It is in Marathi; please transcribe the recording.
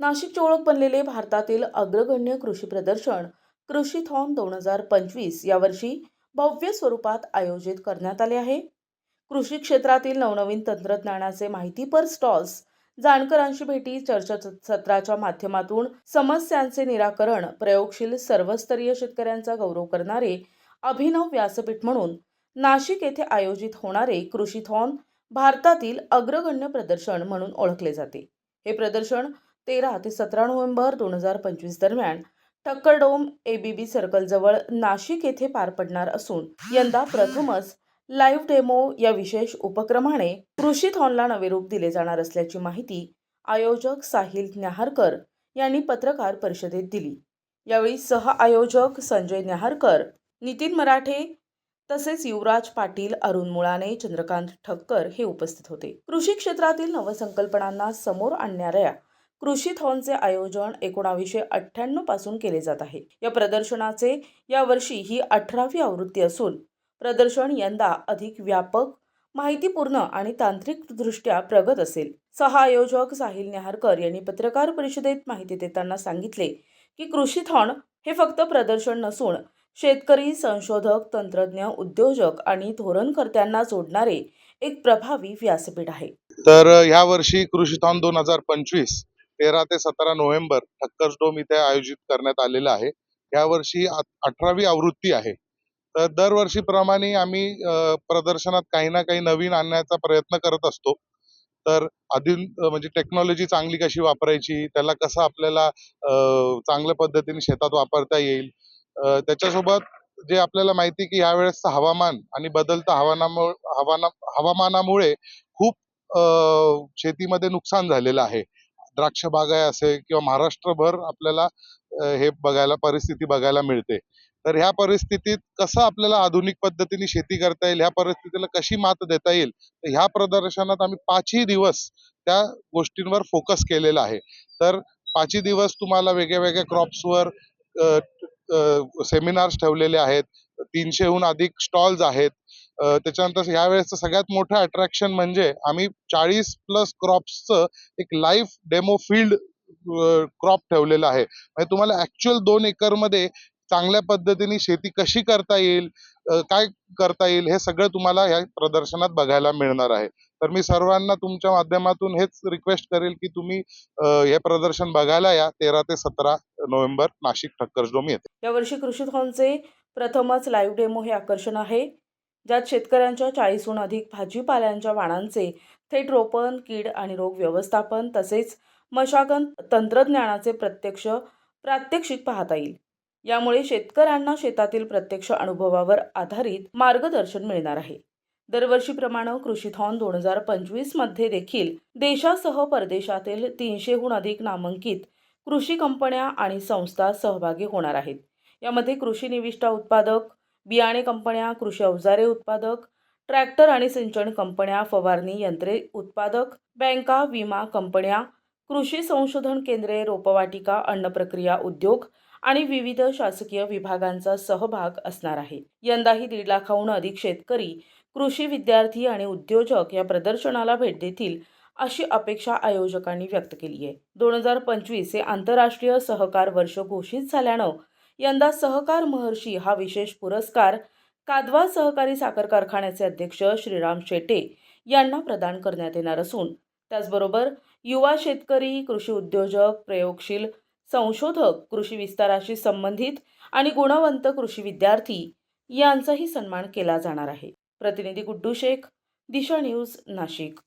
नाशिकची ओळख बनलेले भारतातील अग्रगण्य कृषी प्रदर्शन कृषीथॉन दोन हजार पंचवीस यावर्षी भव्य स्वरूपात आयोजित करण्यात आले आहे. कृषी क्षेत्रातील नवनवीन तंत्रज्ञानाचे माहितीपर स्टॉल्स जाणकारांशी भेटी चर्चा सत्राच्या माध्यमातून समस्यांचे निराकरण प्रयोगशील सर्वस्तरीय शेतकऱ्यांचा गौरव करणारे अभिनव व्यासपीठ म्हणून नाशिक येथे आयोजित होणारे कृषी थॉन भारतातील अग्रगण्य प्रदर्शन म्हणून ओळखले जाते. हे प्रदर्शन तेरा ते सतरा नोव्हेंबर दोन हजार पंचवीस दरम्यान ठक्करडोम एबीबी सर्कलजवळ नाशिक येथे पार पडणार असून यंदा प्रथमच लाईव्ह डेमो या विशेष उपक्रमाने कृषीथॉनला नवे रूप दिले जाणार असल्याची माहिती आयोजक साहिल न्याहारकर यांनी पत्रकार परिषदेत दिली. यावेळी सह आयोजक संजय न्याहारकर नितीन मराठे तसेच युवराज पाटील अरुण मुळाने चंद्रकांत ठक्कर हे उपस्थित होते. कृषी क्षेत्रातील नवसंकल्पनांना समोर आणणाऱ्या कृषीथॉनचे आयोजन एकोणावीसशे अठ्ठ्याण्णवपासून केले जात आहे. या प्रदर्शनाचे यावर्षी ही अठरावी आवृत्ती असून प्रदर्शन यंदा अधिक व्यापक माहितीपूर्ण आणि तांत्रिकदृष्ट्या प्रगत असेल. सहा आयोजक साहिल नेहारकर यांनी पत्रकार परिषदेत माहिती देताना सांगितले की कृषीथॉन हे फक्त प्रदर्शन नसून शेतकरी संशोधक तंत्रज्ञ उद्योजक आणि धोरणकर्त्यांना जोडणारे एक प्रभावी व्यासपीठ आहे. तर ह्या वर्षी कृषीथॉन दोन हजार पंचवीस तेरा ते सतरा नोव्हेंबर ठक्करडोम इथे आयोजित करण्यात आलेलं आहे. या वर्षी अठरावी आवृत्ती आहे. तर दरवर्षीप्रमाणे आम्ही प्रदर्शनात काही ना काही नवीन आणण्याचा प्रयत्न करत असतो. तर आधी म्हणजे टेक्नॉलॉजी चांगली कशी वापरायची त्याला कसं आपल्याला चांगल्या पद्धतीने शेतात वापरता येईल त्याच्यासोबत जे आपल्याला माहिती की यावेळेसचं हवामान आणि बदलतं हवानामुळे हवाना हवामानामुळे खूप शेतीमध्ये नुकसान झालेलं आहे. द्राक्ष बागाय असे किंवा महाराष्ट्रभर आपल्याला हे बघायला परिस्थिती बघायला मिळते. तर ह्या परिस्थितीत कसं आपल्याला आधुनिक पद्धतीने शेती करता येईल ह्या परिस्थितीला कशी मात देता येईल तर ह्या प्रदर्शनात आम्ही पाचही दिवस त्या गोष्टींवर फोकस केलेला आहे. तर पाचही दिवस तुम्हाला वेगळ्या वेगळ्या क्रॉप्सवर सेमिनार्स ठेवलेले आहेत. तीनशेहून अधिक स्टॉल्स आहेत. त्याच्यानंतर यावेळेसचं सगळ्यात मोठं अट्रॅक्शन म्हणजे आम्ही चाळीस प्लस क्रॉप्सचं एक लाईव्ह डेमो फील्ड क्रॉप ठेवलेलं आहे. म्हणजे तुम्हाला ऍक्च्युअल दोन एकरमध्ये चांगल्या पद्धतीने शेती कशी करता येईल काय करता येईल हे सगळं तुम्हाला या प्रदर्शनात बघायला मिळणार आहे. तर मी सर्वांना तुमच्या माध्यमातून हेच रिक्वेस्ट करेल की तुम्ही हे प्रदर्शन बघायला या. तेरा ते सतरा नोव्हेंबर नाशिक ठक्करजोम येते. यावर्षी कृषीथॉनचे प्रथमच लाईव्ह डेमो हे आकर्षण आहे. ज्यात शेतकऱ्यांच्या चाळीसहून अधिक भाजीपाल्यांच्या वाणांचे थेट रोपण कीड आणि रोग व्यवस्थापन तसेच मशागत तंत्रज्ञानाचे प्रत्यक्ष प्रात्यक्षिक पाहता येईल. यामुळे शेतकऱ्यांना शेतातील प्रत्यक्ष अनुभवावर आधारित मार्गदर्शन मिळणार आहे. दरवर्षीप्रमाणे कृषीथॉन दोन हजार पंचवीसमध्ये देखील देशासह परदेशातील तीनशेहून अधिक नामांकित कृषी कंपन्या आणि संस्था सहभागी होणार आहेत. यामध्ये कृषी निविष्ठा उत्पादक बियाणे कंपन्या कृषी अवजारे उत्पादक ट्रॅक्टर आणि सिंचन कंपन्या फवारणी यंत्रे उत्पादक बँका विमा कंपन्या कृषी संशोधन केंद्रे रोपवाटिका अन्न प्रक्रिया उद्योग आणि विविध शासकीय विभागांचा सहभाग असणार आहे. यंदाही दीड लाखाहून अधिक शेतकरी कृषी विद्यार्थी आणि उद्योजक या प्रदर्शनाला भेट देतील अशी अपेक्षा आयोजकांनी व्यक्त केली आहे दोन हजार पंचवीस हे आंतरराष्ट्रीय सहकार वर्ष घोषित झाल्यानं यंदा सहकार महर्षी हा विशेष पुरस्कार कादवा सहकारी साखर कारखान्याचे अध्यक्ष श्रीराम शेटे यांना प्रदान करण्यात येणार असून त्याचबरोबर युवा शेतकरी कृषी उद्योजक प्रयोगशील संशोधक कृषी विस्ताराशी संबंधित आणि गुणवंत कृषी विद्यार्थी यांचाही सन्मान केला जाणार आहे. प्रतिनिधी गुड्डू शेख दिशा न्यूज नाशिक.